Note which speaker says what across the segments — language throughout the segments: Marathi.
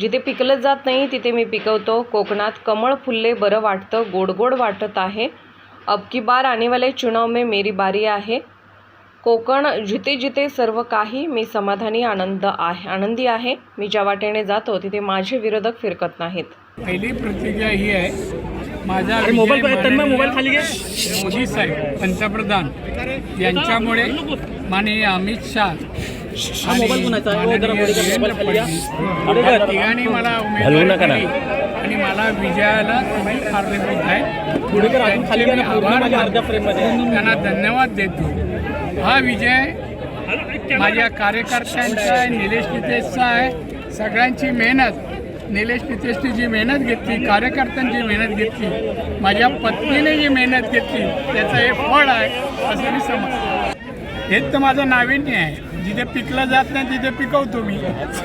Speaker 1: जिथे पिकलं जात नाही तिथे मी पिकवतो. कोकणात कमळ फुलले बरं वाटतं गोड गोड वाटत आहे. अब की बार आने वाले चुनाव में मेरी बारी आहे. कोकण जिथे जिथे सर्व काही मी समाधानी आनंद आहे आनंदी आहे. मी ज्या वाटेने जातो तिथे माझे विरोधक फिरकत नाहीत.
Speaker 2: पहिली प्रतिक्रिया ही आहे माझा
Speaker 3: मोबाईल मोबाईल खाली
Speaker 2: मोदी साहेब पंतप्रधान. यांच्यामुळे माननीय अमित शाह
Speaker 3: हा मोबाईल कोणाचा आहे? हो, जरा मोबाईल खाली घ्या.
Speaker 2: मला
Speaker 3: हलवू
Speaker 2: उमेदवारी
Speaker 3: नका ना.
Speaker 2: दिली. आणि मला विजयाला तुम्ही कारणीभूत आहे.
Speaker 3: पुढे अजून खाली घ्या ना, पूर्ण माझ्या. अर्ध्या फ्रेममध्ये
Speaker 2: त्यांना धन्यवाद देतो. हा विजय माझ्या कार्यकर्त्यांचा आहे निलेश नितेशचा आहे. सगळ्यांची मेहनत. निलेश नितेशने जी मेहनत घेतली कार्यकर्त्यांची मेहनत घेतली माझ्या पत्नीने जी मेहनत घेतली त्याचं हे फळ आहे असं मी समजतो. हेच तर माझं नाविन्य आहे. जिथे पिकलं जात नाही तिथे पिकवतो मी.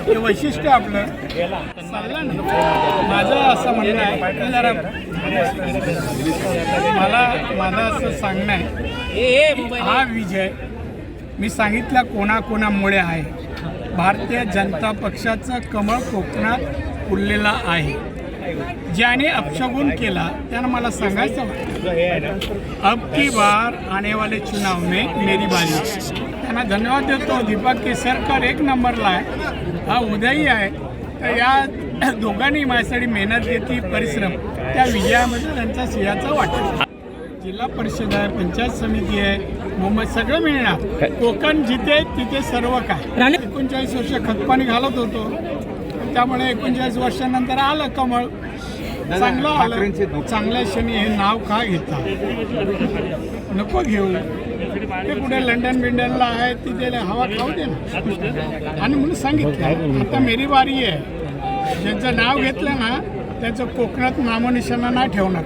Speaker 2: हे वैशिष्ट्य आपलं. चाललं ना? माझं असं म्हणणं आहे की जरा मला माझं असं सांगणं आहे हा विजय मी सांगितला कोणाकोणामुळे आहे. भारतीय जनता पक्षाचं कमळ कोकणात फुललेला आहे. ज्याने अपशगुन केला त्यानं मला सांगायचं अब की बार आने वाले चुनाव में मेरी बारी. त्यांना धन्यवाद देतो. दीपक केसरकर एक नंबरला आहे. हा उदयी आहे. तर या दोघांनी माझ्यासाठी मेहनत घेतली परिश्रम. त्या विजयामध्ये त्यांचा सिंहाचा वाटा जिल्हा परिषद आहे पंचायत समिती आहे. मुंबई सगळं मिळणार. कोकण जिथे तिथे सर्व काय. एकोणचाळीस वर्ष खतपाणी घालत होतो. त्यामुळे एकोणचाळीस वर्षानंतर आलं कमळ. चांगलं चांगल्या क्षणी हे नाव का घेता? नको घेऊ. ते कुठे लंडन बिंडनला आहे तिथे हवा खाऊ दे ना. आणि म्हणून सांगितलं आता मेरी बारी आहे. ज्यांचं नाव घेतलं ना त्याचं कोकणात नामोनिशाणा नाही ठेवणार.